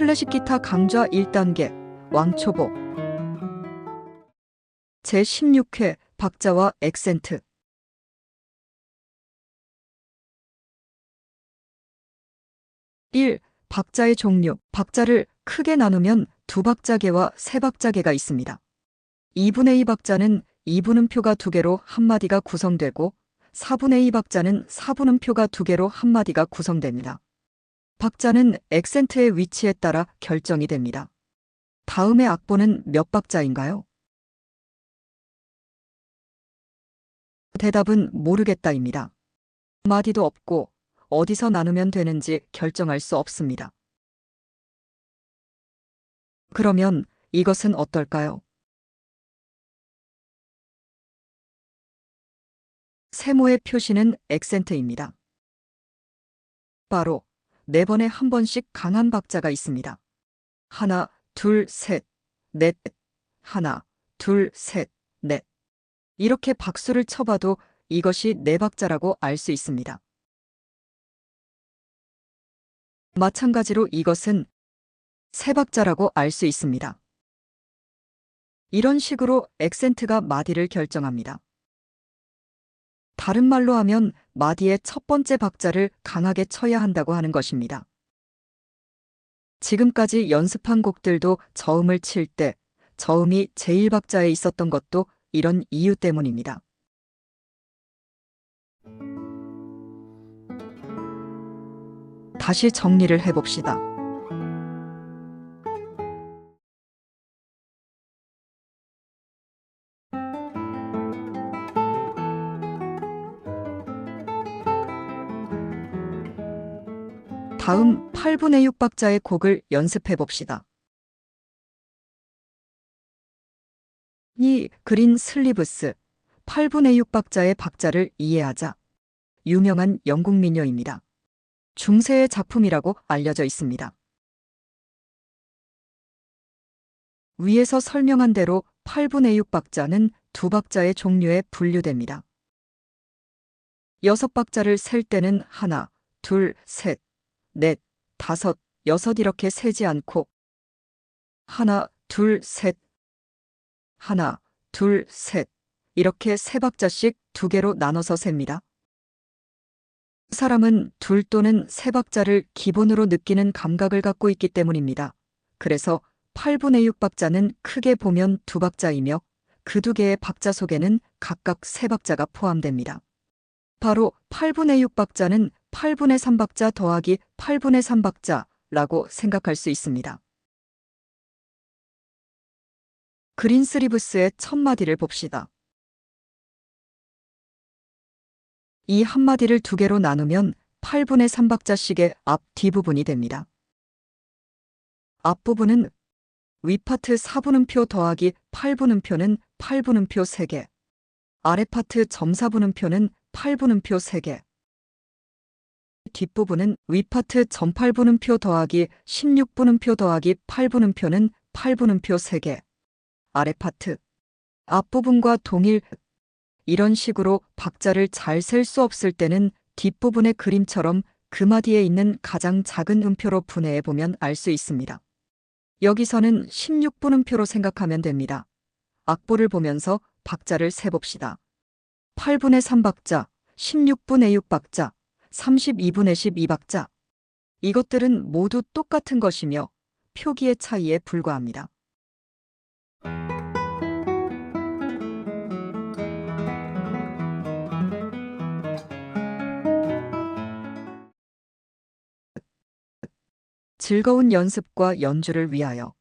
클래식 기타 강좌 1단계 왕초보 제16회 박자와 액센트 1. 박자의 종류 박자를 크게 나누면 두 박자계와 세 박자계가 있습니다. 2분의 2 박자는 2분음표가 두 개로 한 마디가 구성되고 4분의 2 박자는 4분음표가 두 개로 한 마디가 구성됩니다. 박자는 액센트의 위치에 따라 결정이 됩니다. 다음의 악보는 몇 박자인가요? 대답은 모르겠다입니다. 마디도 없고 어디서 나누면 되는지 결정할 수 없습니다. 그러면 이것은 어떨까요? 세모의 표시는 액센트입니다. 바로 네 번에 한 번씩 강한 박자가 있습니다. 하나, 둘, 셋, 넷, 하나, 둘, 셋, 넷. 이렇게 박수를 쳐봐도 이것이 네 박자라고 알 수 있습니다. 마찬가지로 이것은 세 박자라고 알 수 있습니다. 이런 식으로 액센트가 마디를 결정합니다. 다른 말로 하면 마디의 첫 번째 박자를 강하게 쳐야 한다고 하는 것입니다. 지금까지 연습한 곡들도 저음을 칠 때 저음이 제1박자에 있었던 것도 이런 이유 때문입니다. 다시 정리를 해봅시다. 다음 8분의 6 박자의 곡을 연습해 봅시다. 이 그린 슬리브스 8분의 6 박자의 박자를 이해하자. 유명한 영국 민요입니다. 중세의 작품이라고 알려져 있습니다. 위에서 설명한 대로 8분의 6 박자는 두 박자의 종류에 분류됩니다. 여섯 박자를 셀 때는 하나, 둘, 셋, 넷, 다섯, 여섯 이렇게 세지 않고 하나, 둘, 셋, 하나, 둘, 셋 이렇게 세 박자씩 두 개로 나눠서 셉니다. 사람은 둘 또는 세 박자를 기본으로 느끼는 감각을 갖고 있기 때문입니다. 그래서 8분의 6 박자는 크게 보면 두 박자이며 그 두 개의 박자 속에는 각각 세 박자가 포함됩니다. 바로 8분의 6 박자는 8분의 3박자 더하기 8분의 3박자라고 생각할 수 있습니다. 그린 스리브스의 첫 마디를 봅시다. 이 한마디를 두 개로 나누면 8분의 3박자씩의 앞 뒷부분이 됩니다. 앞부분은 위파트 4분음표 더하기 8분음표는 8분음표 3개, 아래파트 점사분음표는 8분음표 3개, 뒷부분은 위파트 점8분음표 더하기 16분음표 더하기 8분음표는 8분음표 3개, 아래파트, 앞부분과 동일 이런 식으로 박자를 잘 셀 수 없을 때는 뒷부분의 그림처럼 금마디에 있는 가장 작은 음표로 분해해 보면 알 수 있습니다. 여기서는 16분음표로 생각하면 됩니다. 악보를 보면서 박자를 세봅시다. 8분의 3박자, 16분의 6박자, 32분의 12박자. 이것들은 모두 똑같은 것이며 표기의 차이에 불과합니다. 즐거운 연습과 연주를 위하여